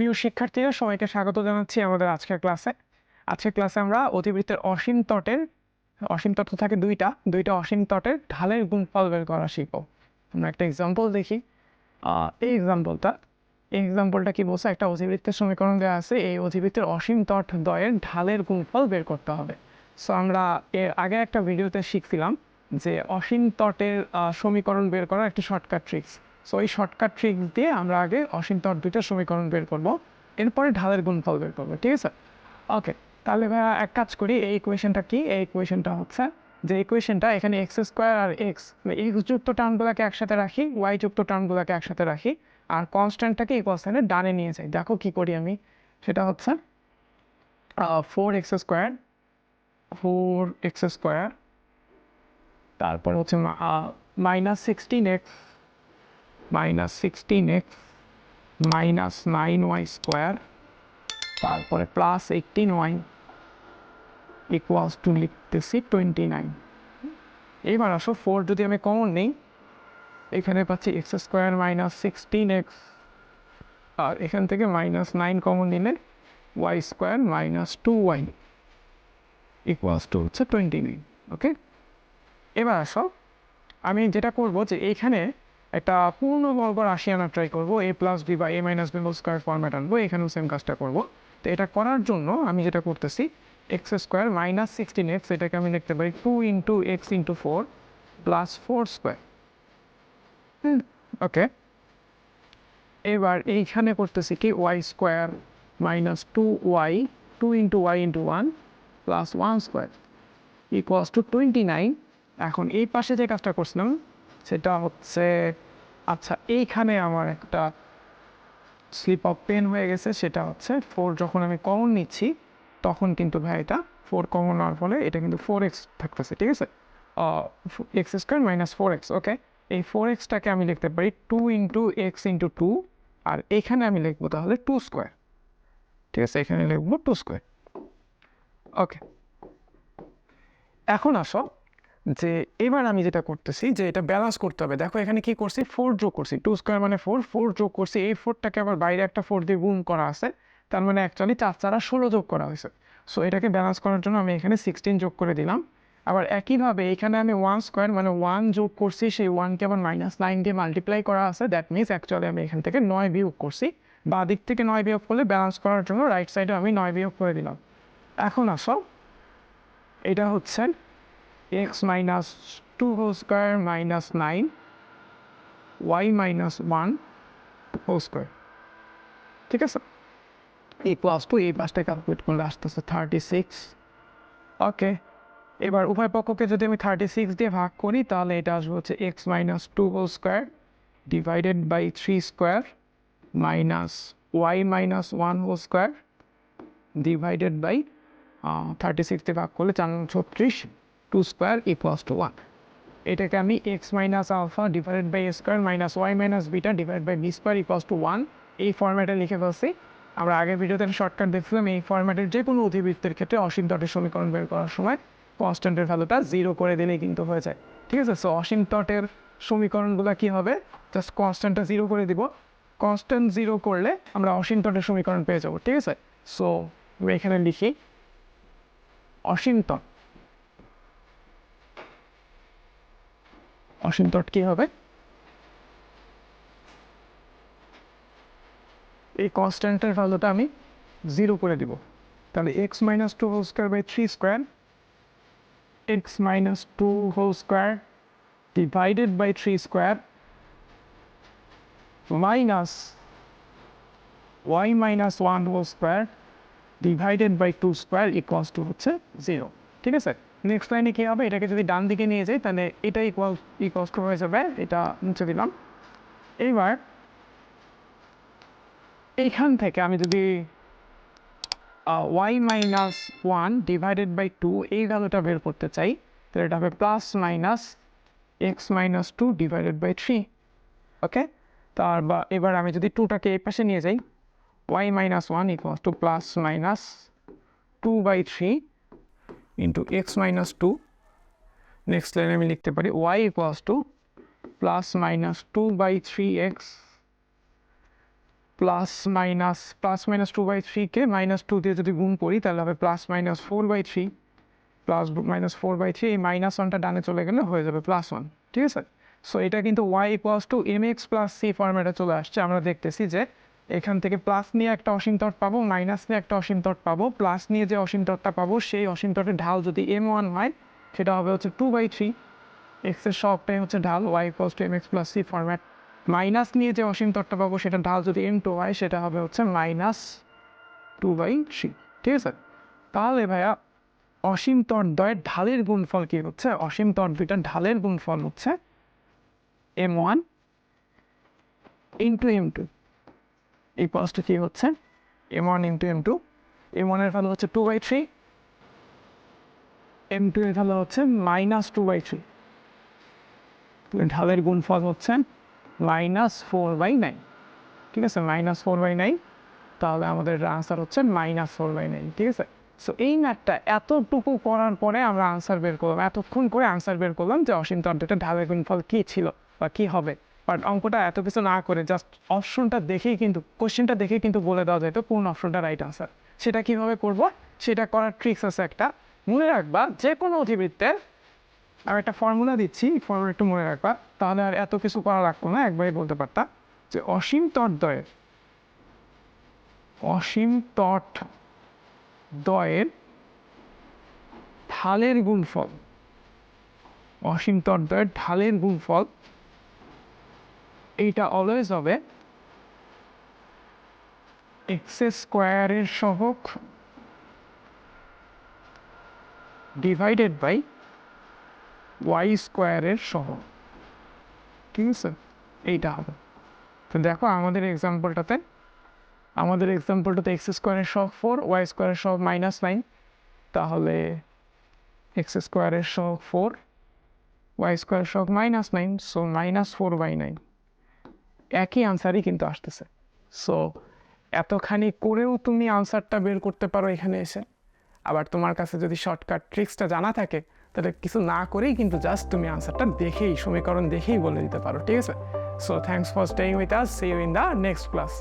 প্রিয় শিক্ষার্থীরা সবাইকে স্বাগত জানাচ্ছি আমাদের আজকের ক্লাসে। আজকের ক্লাসে আমরা অতিবৃত্তের অসীম তটের, অসীম তট থাকে দুইটা দুইটা অসীম তটের ঢালের গুণফল বের করা শিখব। আমরা একটা এক্সাম্পল দেখি। এই এক্সাম্পলটা এই এক্সাম্পলটা কি বলছে? একটা অতিবৃত্তের সমীকরণ দেওয়া আছে, এই অতিবৃত্তের অসীম তট দয়ের ঢালের গুণফল বের করতে হবে। সো আমরা এর আগে একটা ভিডিওতে শিখছিলাম যে অসীম তটের সমীকরণ বের করার একটা শর্টকাট ট্রিক্স সো এই শর্টকাট ট্রিক্স দিয়ে আমরা আগে অসীম তট দুইটার সমীকরণ বের করব, এরপরে ঢালের গুণফল বের করব, ঠিক আছে? ওকে তাহলে ভাইয়া এক কাজ করি, এই ইকুয়েশনটা কি? এই ইকুয়েশনটা হচ্ছে যে ইকুয়েশনটা এখানে এক্স স্কোয়ার আর এক্স এক্স যুক্ত টার্মগুলোকে একসাথে রাখি ওয়াই যুক্ত টার্মগুলোকে একসাথে রাখি, আর কনস্ট্যান্টটাকে এই কনস্ট্যান্টের ডানে নিয়ে যাই। দেখো কি করি আমি, সেটা হচ্ছে four X square four X square তারপর হচ্ছে minus sixteen X minus sixteen X minus nine Y square তারপরে plus eighteen Y equals to লিখতেছি টোয়েন্টি নাইন এইবার আসো ফোর যদি আমি কমন নিই, এখানে পাচ্ছি X square minus sixteen X আর এখান থেকে মাইনাস নাইন কমন নিলে Y square minus two Y equals to হচ্ছে টোয়েন্টি নাইন ওকে এবার আসো, আমি যেটা করব যে এইখানে একটা পূর্ণবর্গ রাশি আনার ট্রাই করব এ প্লাস বি বা A minus B square format আনব, এখানেও সেম কাজটা করব। তো এটা করার জন্য আমি যেটা করতেছি X square minus sixteen X এটাকে আমি লিখতে পারি two into X into four plus four square okay এবার এইখানে করতেছি কি Y square minus two Y two into Y into one plus one square equals to twenty nine এখন এই পাশে যে কাজটা করছিলাম সেটা হচ্ছে আচ্ছা এইখানে আমার একটা স্লিপ অফ পেন হয়ে গেছে, সেটা হচ্ছে ফোর যখন আমি কমন নিচ্ছি, তখন কিন্তু ভাই এটা ফোর কমন নেওয়ার ফলে এটা কিন্তু ফোর এক্স থাকতেছে, ঠিক আছে? X square minus four X okay এই ফোর এক্সটাকে আমি লিখতে পারি two into X into two আর এখানে আমি লিখব তাহলে টু স্কোয়ার ঠিক আছে? এখানে লিখব টু স্কোয়ার ওকে এখন আসো যে এবার আমি যেটা করতেছি যে এটা ব্যালেন্স করতে হবে। দেখো এখানে কি করছি? ফোর যোগ করছি। টু স্কোয়ার মানে ফোর ফোর যোগ করছি। এই ফোরটাকে আবার বাইরে একটা ফোর দিয়ে গুণ করা আছে। তার মানে অ্যাকচুয়ালি চার চারা ষোলো যোগ করা হয়েছে। সো এটাকে ব্যালেন্স করার জন্য আমি এখানে সিক্সটিন যোগ করে দিলাম। আবার একইভাবে এখানে আমি ওয়ান স্কোয়ার মানে ওয়ান যোগ করছি, সেই ওয়ানকে আবার মাইনাস নাইন দিয়ে মাল্টিপ্লাই করা আছে। দ্যাট মিনস অ্যাকচুয়ালি আমি এখান থেকে নয় বিয়োগ করছি। বা দিক থেকে নয় বিয়োগ করলে ব্যালেন্স করার জন্য রাইট সাইডে আমি নয় বিয়োগ করে দিলাম। এখন আসো। এটা হচ্ছে X minus two whole square minus nine Y minus one whole square ঠিক আছে? ইকুয়ালস টু এই পাঁচটা ক্যালকুলেট করলে আসতেছে থার্টি সিক্স ওকে এবার উভয় পক্ষকে যদি আমি থার্টি সিক্স দিয়ে ভাগ করি, তাহলে এটা আসবে হচ্ছে X minus two whole square divided by three square minus Y minus one whole square divided by thirty six দিয়ে ভাগ করলে চার ছত্রিশ two square equals to one এটাকে আমি X minus alpha divided by square minus Y minus beta divide by B square equals to one এই ফর্ম্যাটে লিখে ফেলছি। আমরা আগের ভিডিওতে শর্টকাট দেখছিলাম। এই ফর্ম্যাটের যে কোনো অধিবৃত্তের ক্ষেত্রে অসীম তটের সমীকরণ বের করার সময় কনস্ট্যান্টের ভ্যালুটা জিরো করে দিলেই কিন্তু হয়ে যায়। ঠিক আছে? সো অসীম তটের সমীকরণগুলো কী হবে? জাস্ট কনস্ট্যান্টটা জিরো করে দিব। কনস্ট্যান্ট জিরো করলে আমরা অসীম তটের সমীকরণ পেয়ে যাব। ঠিক আছে? সো এখানে লিখি, অসীম তট অসীম তট কী হবে? এই কনস্ট্যান্টের ভ্যালুটা আমি জিরো করে দিব। তাহলে X minus two whole square by three square X minus two whole square divided by three square minus Y minus one whole square divided by two square equals to হচ্ছে জিরো ঠিক আছে? Next লাইনে কী হবে এটাকে যদি ডান দিকে নিয়ে যাই, তাহলে এটা ইকুয়াল ইকুয়ালস টু হয়ে যাবে, এটা মুছে দিলাম। এইবার এইখান থেকে আমি যদি Y minus one divided by two এই ভ্যালুটা বের করতে চাই, তাহলে এটা হবে plus minus X minus two divided by three okay তার বা, এবার আমি যদি টুটাকে এই পাশে নিয়ে যাই Y minus one equals to plus minus two by three into X minus two next লাইনে আমি লিখতে পারি Y equals to plus minus two by three X plus minus plus minus two by থ্রিকে minus two দিয়ে যদি গুণ করি, তাহলে হবে plus minus four by three plus minus four by three এই মাইনাস ওয়ানটা ডানে চলে গেলে হয়ে যাবে প্লাস ওয়ান ঠিক আছে? সো এটা কিন্তু Y equals to M X plus C ফর্মেটে চলে আসছে। আমরা দেখতেছি যে এখান থেকে প্লাস নিয়ে একটা অসীম তট পাবো মাইনাস নিয়ে একটা অসীম তট পাবো প্লাস নিয়ে যে অসীম তটটা পাবো, সেই অসীম তটের ঢাল যদি এম ওয়ান হয়, সেটা হবে হচ্ছে টু বাই থ্রি এক্সের সবটাই হচ্ছে ঢাল Y equals to M X plus C format minus নিয়ে যে অসীম তটটা পাবো, সেটা ঢাল যদি এম টু হয়, সেটা হবে হচ্ছে মাইনাস টু বাই থ্রি ঠিক আছে? তাহলে ভাইয়া, অসীম তট দ্বয়ের ঢালের গুণফল কি হচ্ছে? অসীম তট দুইটার ঢালের গুণফল হচ্ছে M one into M two এই পাঁচটা কি হচ্ছে। M one into M two M ওয়ানের ভ্যালু হচ্ছে two by three M two এর ভ্যালু হচ্ছে মাইনাস টু বাই থ্রি ঢালের গুণফল হচ্ছে মাইনাস ফোর বাই নাইন ঠিক আছে? মাইনাস ফোর বাই নাইন তাহলে আমাদের আনসার হচ্ছে মাইনাস ফোর বাই নাইন ঠিক আছে? সো এই ম্যাথটা এতটুকু করার পরে আমরা আনসার বের করলাম, এতক্ষণ করে আনসার বের করলাম যে অসীম তন্ত্রটা ঢালের গুণফল কী ছিল বা কী হবে। বাট অঙ্কটা এত কিছু না করে জাস্ট অপশনটা দেখেই কিন্তু কোশ্চেনটা দেখেই কিন্তু বলে দেওয়া যেত কোন অপশনটা রাইট আনসার সেটা কীভাবে করব? সেটা করার ট্রিক্স আছে একটা। মনে রাখবা যে কোনো অধিবৃত্তের আমি একটা ফর্মুলা দিচ্ছি ফর্মুলা একটু মনে রাখবা, তাহলে আর এত কিছু করা লাগতো না, একবারই বলতে পারতা যে অসীম তটদ্বয়ের অসীম তট দ্বয়ের ঢালের গুণফল, অসীম তটদ্বয়ের ঢালের গুণফল এইটা অলওয়েজ হবে। এক্স স্কোয়ারের সহক ডিভাইডেড বাই ওয়াই স্কোয়ারের সহগ। ঠিক আছে? এইটা হবে। তো দেখো আমাদের এক্সাম্পলটাতে আমাদের এক্সাম্পলটাতে এক্স স্কোয়ারের সহ ফোর ওয়াই স্কোয়ারের সহ মাইনাস নাইন তাহলে এক্স স্কোয়ারের সহ ফোর ওয়াই স্কোয়ার সহ minus nine so minus four by nine একই আনসারই কিন্তু আসতেছে। সো এতখানি করেও তুমি আনসারটা বের করতে পারো এখানে এসে। আবার তোমার কাছে যদি শর্টকাট ট্রিক্সটা জানা থাকে, তাহলে কিছু না করেই কিন্তু জাস্ট তুমি আনসারটা দেখেই, সমীকরণ দেখেই বলে দিতে পারো, ঠিক আছে? So thanks for staying with us see you in the next class